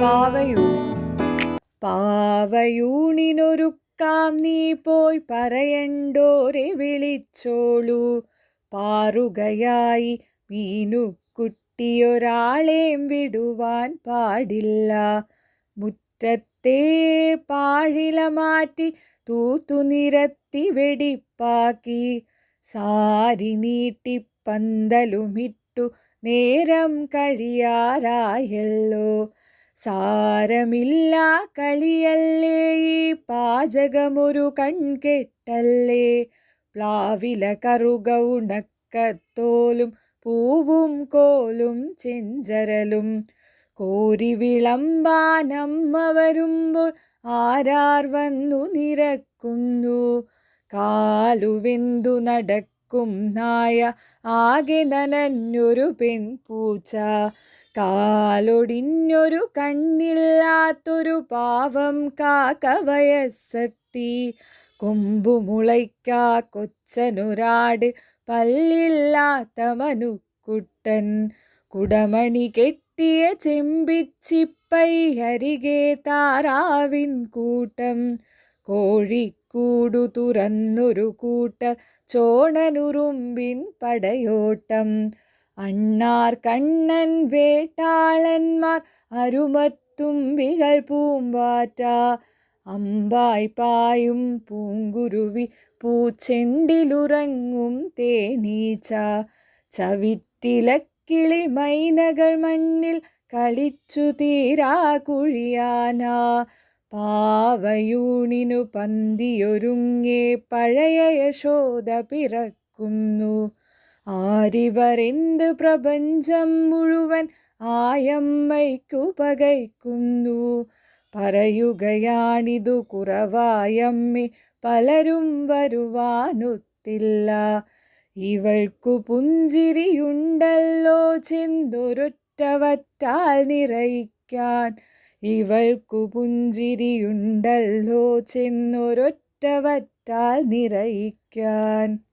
പാവയൂണ് പാവയൂണിനൊരുക്കാം നീ പോയി പറയണ്ടോരെ വിളിച്ചോളൂ. പാറുകയായി മീനു കുട്ടിയൊരാളേം വിടുവാൻ പാടില്ല. മുറ്റത്തെ പാഴില മാറ്റി തൂത്തു നിരത്തി വെടിപ്പാക്കി. സാരി നീട്ടി പന്തലുമിട്ടു നേരം കഴിയാറായല്ലോ. സാരമില്ല കളിയല്ലേ ഈ പാചകമൊരു കൺകെട്ടല്ലേ? പ്ലാവില കറുക ഉണക്കത്തോലും പൂവും കോലും ചെഞ്ചരലും. കോരി വിളമ്പാനമ്മ വരുമ്പോൾ ആരാർ വന്നു നിരക്കുന്നു? കാലുവെന്തു നടക്കും നായ ആകെ നനഞ്ഞൊരു പെൺപൂച്ച. കാലൊടിഞ്ഞൊരു കണ്ണില്ലാത്തൊരു പാവം കാക്ക വയസ്സെത്തി കൊമ്പുമുളയ്ക്കാ കൊച്ചനൊരാട് പല്ലില്ലാത്ത മനുക്കുട്ടൻ കുടമണി കെട്ടിയ ചെമ്പിച്ചിപ്പൈ അരികെ താറാവിൻ കൂട്ടം. കോഴിക്കൂടു തുറന്നൊരു കൂട്ടർ ചോണനുറുമ്പിൻ പടയോട്ടം. അണ്ണാർ കണ്ണൻ വേട്ടാളന്മാർ അരുമത്തുമ്പികൾ പൂമ്പാറ്റ അമ്പായി പായും പൂങ്കുരുവി പൂച്ചെണ്ടിലുറങ്ങും തേനീച്ച ചവിത്തിലക്കിളി മൈനകൾ മണ്ണിൽ കളിച്ചു തീരാ കുഴിയാന പാവയൂണിനു പന്തിയൊരുങ്ങേ പഴയ യശോദ പിറക്കുന്നു. ആരിവരെന്ത് പ്രപഞ്ചം മുഴുവൻ ആയമ്മയ്ക്കു പകയ്ക്കുന്നു? പറയുകയാണിതു കുറവായമ്മി പലരും വരുവാനൊത്തില്ല. ഇവൾക്കു പുഞ്ചിരിയുണ്ടല്ലോ ചെന്തൊരൊറ്റവറ്റാൽ നിറയിക്കാൻ. ഇവൾക്കു പുഞ്ചിരിയുണ്ടല്ലോ ചെന്നൊരൊറ്റവറ്റാൽ നിറയിക്കാൻ.